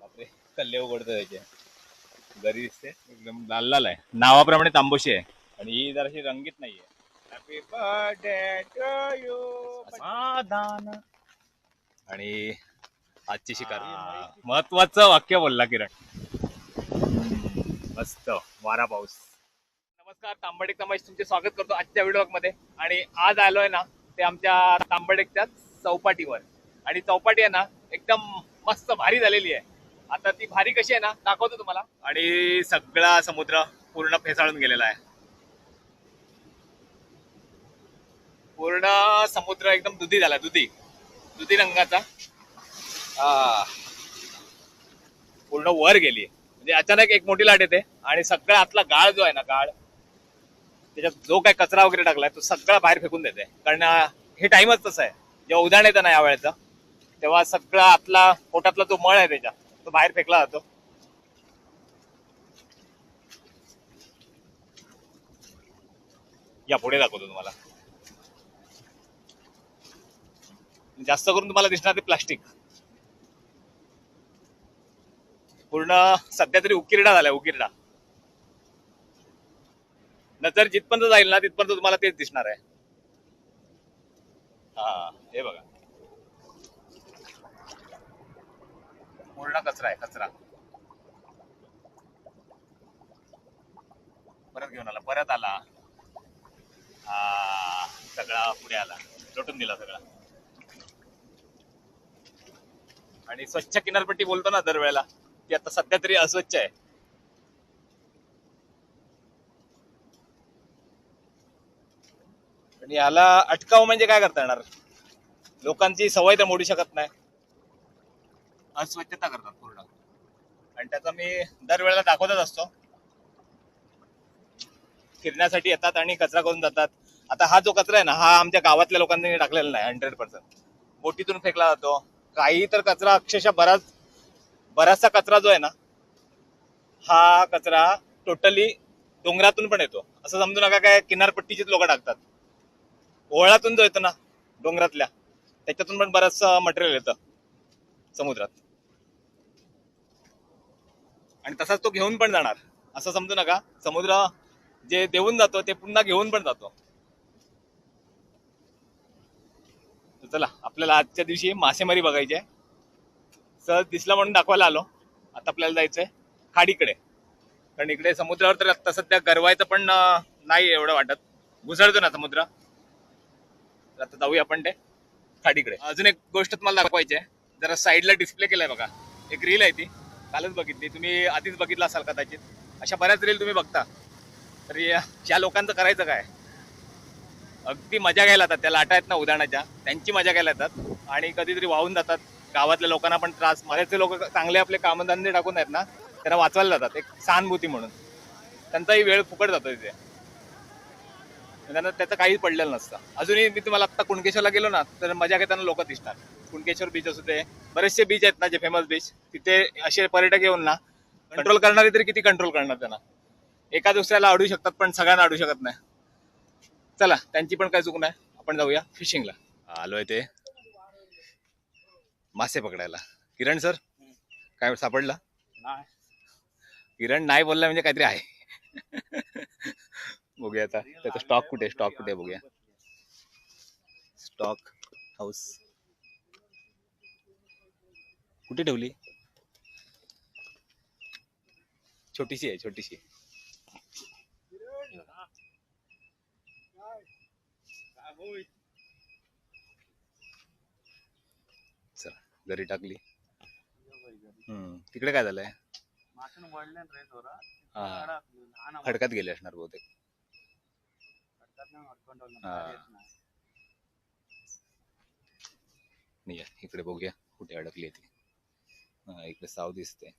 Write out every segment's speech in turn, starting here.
बापरे कल्ले उघडतो त्याचे. दिसते एकदम लाल लाल आहे. नावाप्रमाणे तांबोशी आहे. आणि ही जराशी रंगीत नाहीये. हॅपी बर्थडे टू यू समाधान. आणि आजची शिकार. महत्वाचं वाक्य बोलला किरण. मस्त वारा पाऊस. नमस्कार तांबडेक तमाश तुमचे स्वागत करतो आजच्या व्हिडिओमध्ये आणि आज आलोय ना ते आमच्या तांबडेकच्या चौपाटीवर. आणि चौपाटी आहे ना एकदम मस्त भारी झालेली आहे. आता ती भारी कशी आहे ना दाखवतो तुम्हाला. आणि सगळा समुद्र पूर्ण फेसाळून गेलेला आहे. पूर्ण समुद्र एकदम दुधी झाला दुधी. दुधी रंगाचा. आ, पूर्ण वर गेली. म्हणजे अचानक एक मोठी लाट येते. आणि सगळा आतला गाळ जो आहे ना गाळ त्याच्यात जो काय कचरा वगैरे टाकलाय तो सगळा बाहेर फेकून देते. कारण हे टाइमच तसं आहे. जेव्हा उदाहरण येतं ना यावेळेचं तेव्हा सगळा आतला पोटातला जो मळ आहे त्याच्या तो बाहेर फेकला जातो. या पुढे दाखवतो तुम्हाला. जास्त करून तुम्हाला दिसणार ते प्लास्टिक. पूर्ण सध्या तरी उकिरडा झालाय उकिरडा. नंतर जिथपर्यंत जाईल ना तिथपर्यंत तुम्हाला तेच दिसणार आहे. हा हे बघा. पूर्ण कचरा आहे कचरा. परत घेऊन आला परत आला. हा सगळा पुढे आला. लोटून दिला सगळा. आणि स्वच्छ किनारपट्टी बोलतो ना दरवेळेला ती आता सध्या तरी अस्वच्छ आहे. आणि याला अटकाव म्हणजे काय करता येणार? लोकांची सवय तर मोडू शकत नाही. अस्वच्छता करतात पूर्ण. आणि त्याचा मी दरवेळेला दाखवतच असतो. फिरण्यासाठी येतात आणि कचरा करून जातात. आता हा जो कचरा आहे ना हा आमच्या गावातल्या लोकांनी टाकलेला नाही हंड्रेड पर्सेंट बोटीतून फेकला जातो. काही तर कचरा अक्षरशः बराच बराचसा कचरा जो आहे ना हा कचरा टोटली डोंगरातून पण येतो. असं समजू नका काय किनारपट्टीचीच लोक टाकतात. ओळातून जो येतो ना डोंगरातल्या त्याच्यातून पण बरंच मटेरियल येतं समुद्रात. आणि तसाच तो घेऊन पण जाणार. असं समजू नका समुद्र जे देऊन जातो ते पुन्हा घेऊन पण जातो. चला आपल्याला आजच्या दिवशी मासेमारी बघायची आहे. सहज दिसला म्हणून दाखवायला आलो. आता आपल्याला जायचंय खाडीकडे. कारण इकडे समुद्रावर तर आता सध्या गरवायचं पण नाही एवढं वाटत. घुसळतो ना समुद्र. आता जाऊया आपण ते खाडीकडे. अजून एक गोष्ट तुम्हाला दाखवायची आहे. जरा साईडला डिस्प्ले केलाय बघा. एक रील आहे ती. कालच बघितली. तुम्ही आधीच बघितला असाल कदाचित. अशा बऱ्याच रील तुम्ही बघता. तर या लोकांचं करायचं काय? अगदी मजा घ्यायला येतात. त्या लाटा आहेत ना उदाहरणाच्या. त्यांची मजा घ्यायला येतात. आणि कधीतरी वाहून जातात. गावातल्या लोकांना पण त्रास. बरेचसे लोक चांगले आपले कामधंदे टाकून आहेत ना त्यांना वाचवायला जातात. एक सहानुभूती म्हणून. त्यांचाही वेळ फुकट जातो तिथे त्यांना त्याचं काही पडलेलं नसतं. अजूनही मी तुम्हाला आता कुणकेश्वरला गेलो ना तर मजा घेताना लोक दिसतात. कुणकेश्वर बीच असू दे बरेचसे बीच आहेत ना जे फेमस बीच तिथे असे पर्यटक येऊन ना कंट्रोल करणारे तरी किती कंट्रोल करणार त्यांना? एका दुसऱ्याला अडू शकतात पण सगळ्यांना अडू शकत नाही. चला त्यांची पण काय चूक नाही. आपण जाऊया फिशिंगला आलोय ते. मासे पकडायला. किरण सर काय सापडला? किरण नाही बोलला म्हणजे काहीतरी आहे. बघूया आता त्याचा स्टॉक कुठे स्टॉक कुठे बघूया स्टॉक हाऊस कुठे ठेवली? छोटीशी आहे छोटीशी. चला घरी टाकली. हम्म तिकडे काय झालंय? हा. खडकात गेले असणार बहुतेक. नाही. इकडे बघूया कुठे अडकली आहे ती. हा इकडे साव दिसते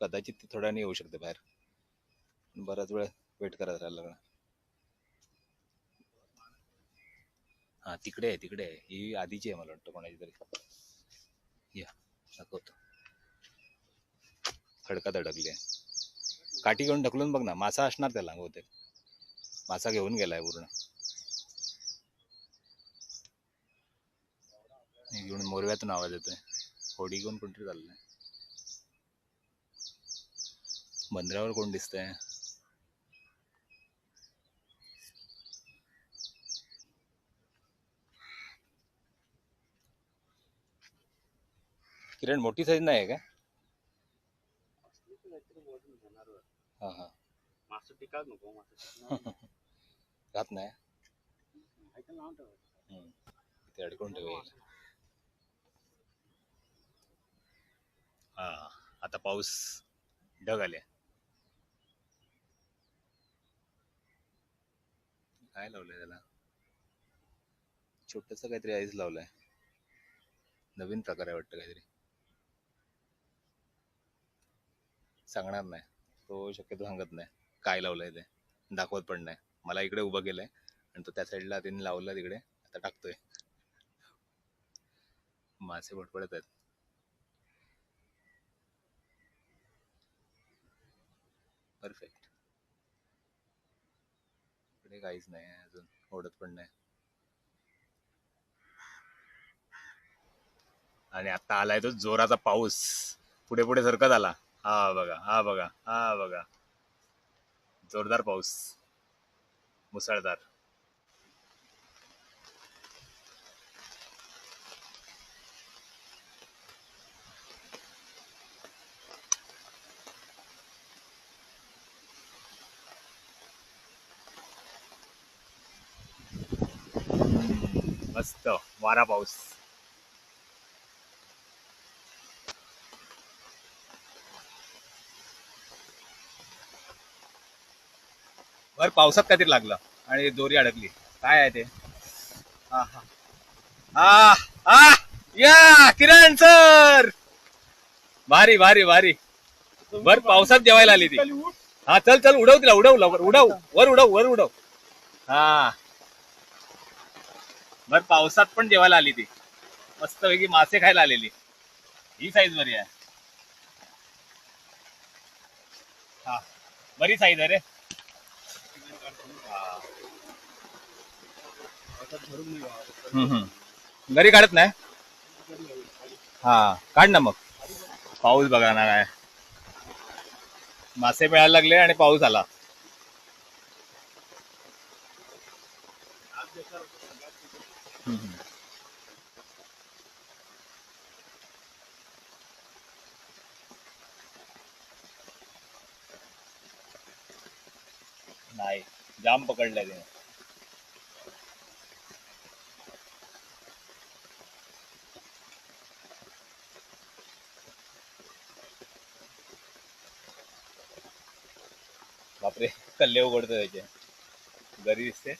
कदाचित ती थोड्या येऊ शकते बाहेर. बराच वेळ वेट करत राहायला लागणार. हा तिकडे आहे तिकडे आहे. ही आधीची आहे मला वाटतं कोणाची तरी. या दाखवतो. खडकात अडकली आहे. काठी घेऊन ढकलून बघ ना मासा असणार त्याला बहुतेक मासा घेऊन गेलाय पूर्ण. घेऊन मोरव्यातून आवाज येतोय होडी घेऊन कोणतरी चाललंय. बंदरावर कोण दिसतंय? किरण मोठी साईज नाही आहे का? हा हा मासे टिकाच नको मासे राहत नाही. ते अडकून ठेवेल. हा आता पाऊस ढग आले. काय लावलंय त्याला? छोटस काहीतरी आईस लावलंय. नवीन प्रकार आहे वाटतं काहीतरी. सांगणार नाही. तो शक्यतो सांगत नाही. काय लावलंय ते? दाखवत पण नाही. मला इकडे उभं केलंय आणि तो त्या साईडला त्यांनी लावला तिकडे. आता टाकतोय. मासे भटपडत आहेत. परफेक्ट इकडे काहीच नाही अजून. ओढत पण नाही. आणि आता आलाय तो जोराचा पाऊस. पुढे पुढे सरकत आला. हा बघा हा बघा हा बघा. जोरदार पाऊस. मुसळधार. मस्त. वारा पाऊस. पावसात काहीतरी लागलं आणि दोरी अडकली. काय आहे ते? हा हा. हा हा. या किरण सर! भारी भारी भारी. बर पावसात जेवायला आली ती. हा चल चल उडव तिला उडव लवकर. उडव वर उडव वर उडव. हा. बर पावसात पण जेवायला आली ती. मस्तपैकी मासे खायला आलेली. ही साईज बरी आहे. हा. बरी साईज आहे रे. हम्म, हम्म. घरी काढत नाही? हा काढ ना मग. पाऊस बघा ना काय. मासे मिळायला लागले आणि पाऊस आला. हम्म, हम्म. नाही जाम पकडलाय त्याने बापरे कल्ले उघडतो त्याचे घरी दिसते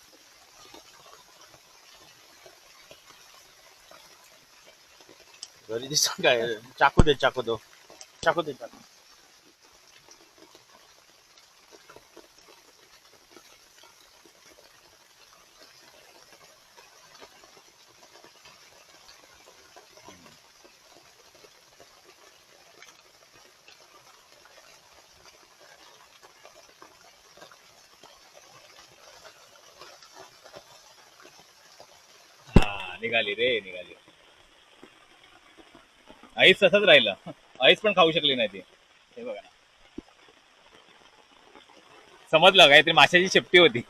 घरी दिसत काय चाकू दे चाकू दो। चाकू दे चाकू हा निघाली रे निघाली. आईस तसंच राहिलं. आईस पण खाऊ शकली नाही ती. हे बघा समजलं काहीतरी माशाची शेपटी होती.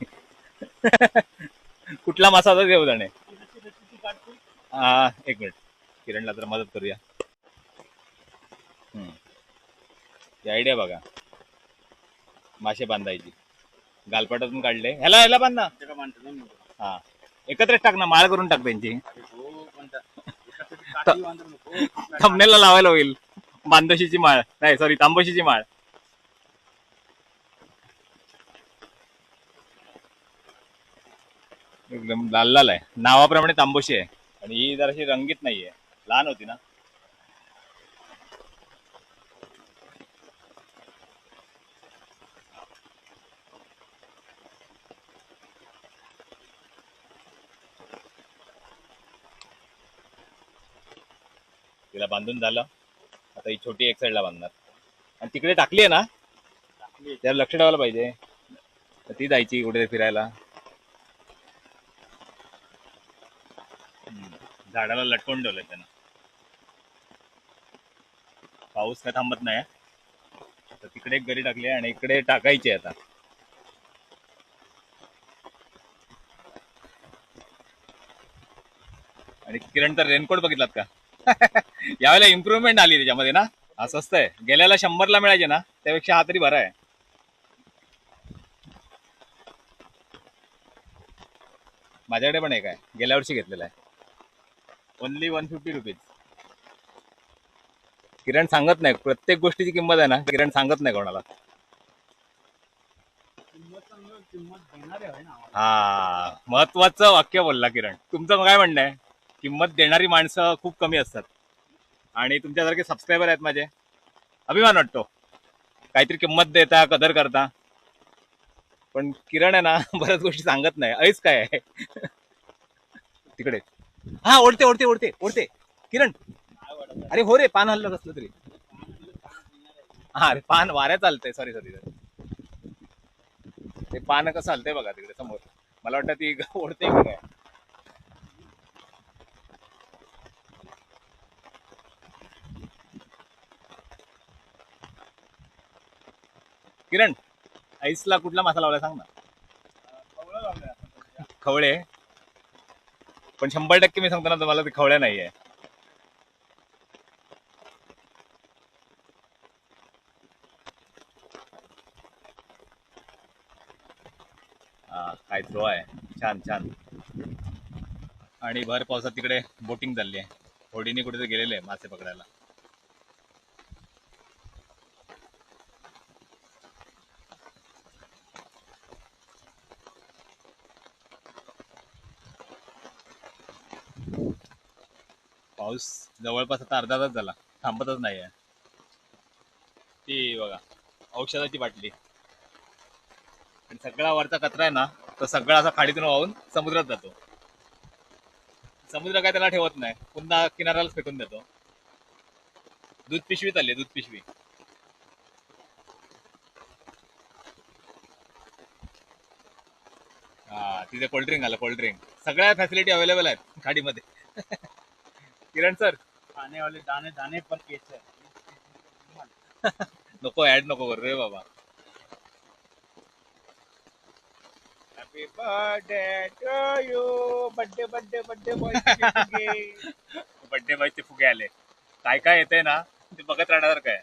कुठला मासा होता देऊ जाणे हा एक मिनिट. किरणला तर मदत करूया. ही आयडिया बघा. मासे बांधायची. गालपाटातून काढले. ह्याला ह्याला बांध. हा. एकत्रच टाक ना माळ करून टाक त्यांची. हो. थंबनेलला लावायला होईल. बांदशीची माळ. नाही सॉरी तांबशीची माळ. एकदम लाल लाल आहे. नावाप्रमाणे तांबोशी आहे. आणि ही जराशी रंगीत नाहीये. लहान होती ना? बांधून झालं. आता ही छोटी एक साईडला बांधणार. आणि तिकडे टाकली आहे ना? त्याला लक्ष ठेवायला पाहिजे. तर ती जायची कुठे फिरायला. झाडाला लटकवून ठेवलंय त्यानं. पाऊस काय थांबत नाही. तर तिकडे एक गरी टाकली आहे आणि इकडे टाकायची आता. आणि किरण तर रेनकोट बघितलात का? यावेळेला इम्प्रुव्हमेंट आली त्याच्यामध्ये ना? असं स्वस्त आहे. गेल्याला शंभरला मिळायचे ना? त्यापेक्षा हा तरी बरा आहे. माझ्याकडे पण एक आहे. गेल्या वर्षी घेतलेला आहे. Only one fifty rupees Kiran सांगत नाही. प्रत्येक गोष्टीची किंमत आहे ना? किरण सांगत नाही कोणाला. हा महत्वाचं वाक्य बोलला किरण. तुमचं काय म्हणणं आहे? किंमत देणारी माणसं खूप कमी असतात. आणि तुमच्यासारखे सबस्क्रायबर आहेत माझे. अभिमान वाटतो. काहीतरी किंमत देता कदर करता. पण किरण आहे ना बऱ्याच गोष्टी सांगत नाही. ऐस काय आहे? तिकडे. हा ओढते ओढते ओढते ओढते. किरण. अरे हो रे पान हल्लं कसलं तरी. हा अरे पान वाऱ्या चालतंय. सॉरी सॉरी ते पान कसं हलतंय बघा तिकडे समोर. मला वाटतं ती ओढते काय किरण आईसला कुठला मासा लावला सांग ना. खवळे. पण शंभर टक्के मी सांगतो ना तुम्हाला ते खवळे नाहीये. आहे काय थ्रो आहे. छान छान. आणि भर पावसात तिकडे बोटिंग चालली आहे होडीने कुठेतरी गेलेले आहे मासे पकडायला. पाऊस जवळपास आता अर्धा तास झाला. थांबतच नाही आहे ती बघा औषधाची बाटली. आणि सगळा वरचा कचरा आहे ना तो सगळा असा खाडीतून वाहून समुद्रात जातो. समुद्र काय त्याला ठेवत नाही. पुन्हा किनाऱ्याला फेकून देतो. दूध पिशवी चालली दूध पिशवी. हा तिथे कोल्ड्रिंक आलं कोल्ड्रिंक सगळ्या फॅसिलिटी अवेलेबल आहेत खाडीमध्ये. किरण सर. आने वाले दाने दाने पर केस है नको ऍड नको करू रे बाबा. Happy birthday to you birthday birthday birthday boy birthday बॉयचे फुगे आले. काय काय येते ना? ते बघत राहण्यासारखं आहे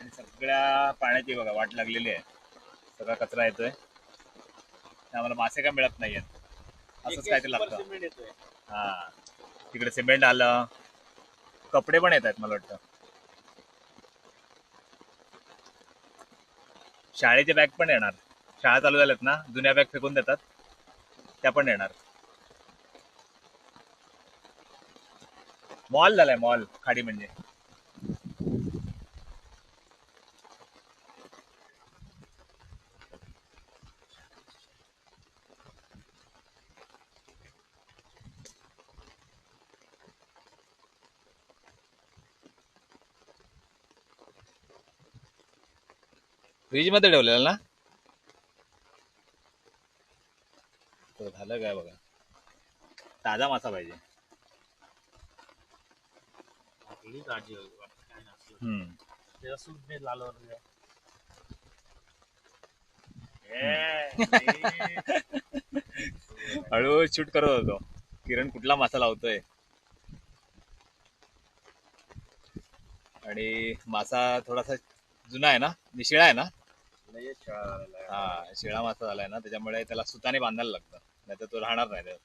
आणि सगळ्या पाण्याची बघा वाट लागलेली आहे. सगळा कचरा येतोय. आम्हाला मासे काय मिळत नाहीयेत. असंच काय ते लागतं. हा. तिकडे सिमेंट आलं. कपडे पण येत आहेत मला वाटतं. शाळेचे बॅग पण येणार. शाळा चालू झाल्यात ना? जुन्या बॅग फेकून देतात. त्या पण येणार. मॉल झालाय मॉल खाडी म्हणजे. फ्रीजमध्ये ठेवलेलं ना? तो झालं काय बघा. ताजा मासा पाहिजे. आपली काळजी होईल बाकी काय नसलं. हम्म. त्याचं सूट नाही लालवर हळू शूट करत होतो. किरण कुठला मासा लावतोय? आणि मासा थोडासा जुना आहे ना? निशिळा आहे ना? हा शिळा मासा झालाय ना त्याच्यामुळे त्याला सुताने बांधायला लागतं. नाही तर तो राहणार नाही त्यात.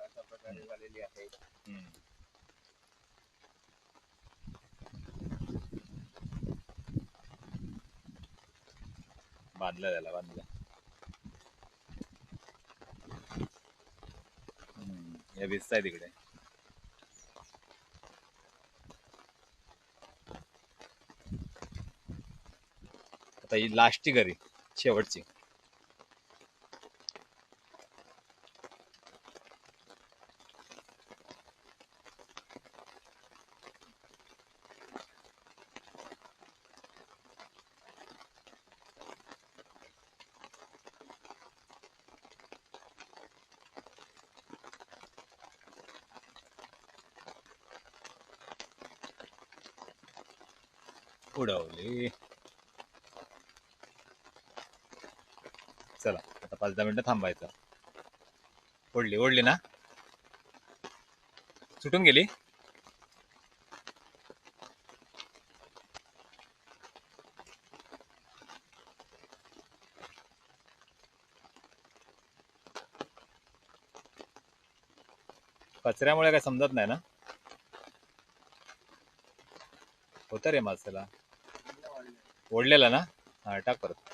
अशा प्रकारे झालेली आहे. हम्म. बांधलं त्याला बांधलं. हम्म, हे भिजताय तिकडे. आता ही लास्टची घरी शेवटची. उडवली. पाच दहा मिनटं थांबायचं. ओढली ओढली ना? सुटून गेली? कचऱ्यामुळे काय समजत नाही ना? होतं रे मासेला ओढलेला ना? हा टाक परत.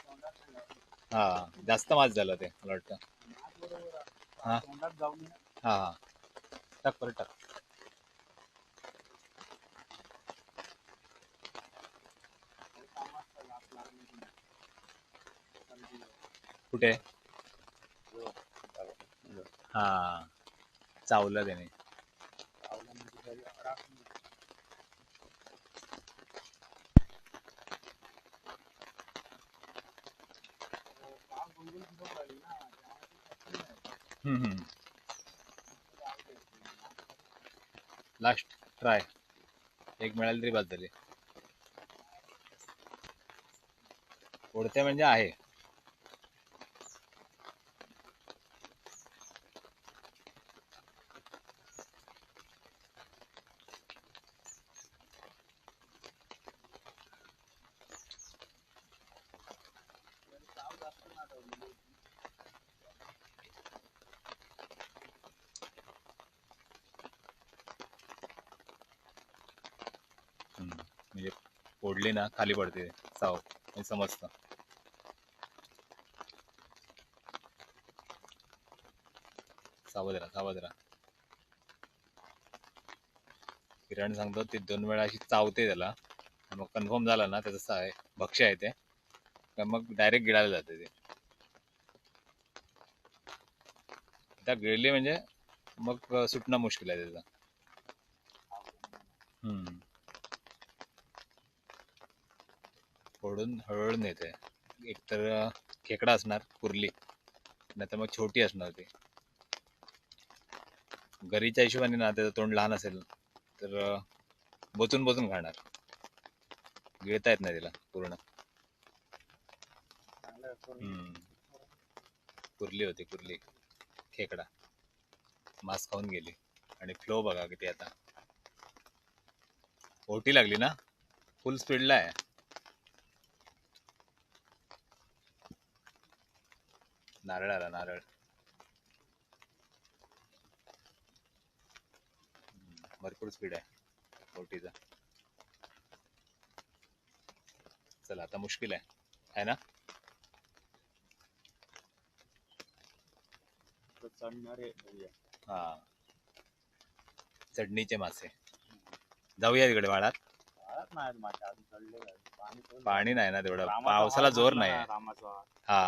हा जास्त मास झालं ते मला वाटतं. हा. हा हा. टाक परत टाक. कुठे? हा. चावलं त्याने. लास्ट ट्राय एक मिळाली तरी बाद झाली उडते म्हणजे आहे हम्म. म्हणजे ओढली ना खाली पडते साव हे समजतं. सावध राहा सावध राहा. किरण सांगतो ते दोन वेळा अशी चावते त्याला. मग कन्फर्म झाला ना त्याचं सा- आहे भक्ष्य आहे ते. मग डायरेक्ट गिळायला जाते ते. त्या गिळली म्हणजे मग सुटणं मुश्किल आहे त्याचं हम्म फोडून हळूहळू नेते. एकतर खेकडा असणार कुर्ली. नाहीतर मग छोटी असणार ती. गरीच्या हिशोबाने ना त्याचं तोंड लहान असेल तर बोचून बोचून खाणार. गिळता येत नाही तिला पूर्ण. हम्म. कुर्ली होती कुर्ली. खेकडा. मांस खाऊन गेली. आणि फ्लो बघा किती आता. ओटी लागली ना? फुल स्पीडला आहे. नारळ आला नारळ. भरपूर स्पीड आहे ओटीचा चला आता मुश्किल आहे आहे ना? हा. चढणीचे मासे. जाऊया तिकडे वाडात पाणी नाही ना तेवढं. पावसाला जोर नाही. हा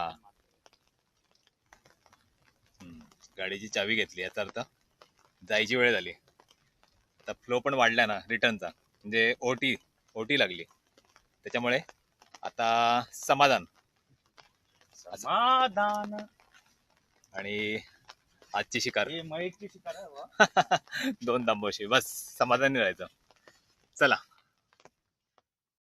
हम्म. गाडीची चावी घेतली याचा अर्थ जायची वेळ झाली. आता फ्लो पण वाढला ना रिटर्नचा म्हणजे ओटी ओटी लागली. त्याच्यामुळे आता समाधान. समाधान. आणि आजची शिकार. शिकार. दोन तांबोशी बस समाधानी राहायचं. चला.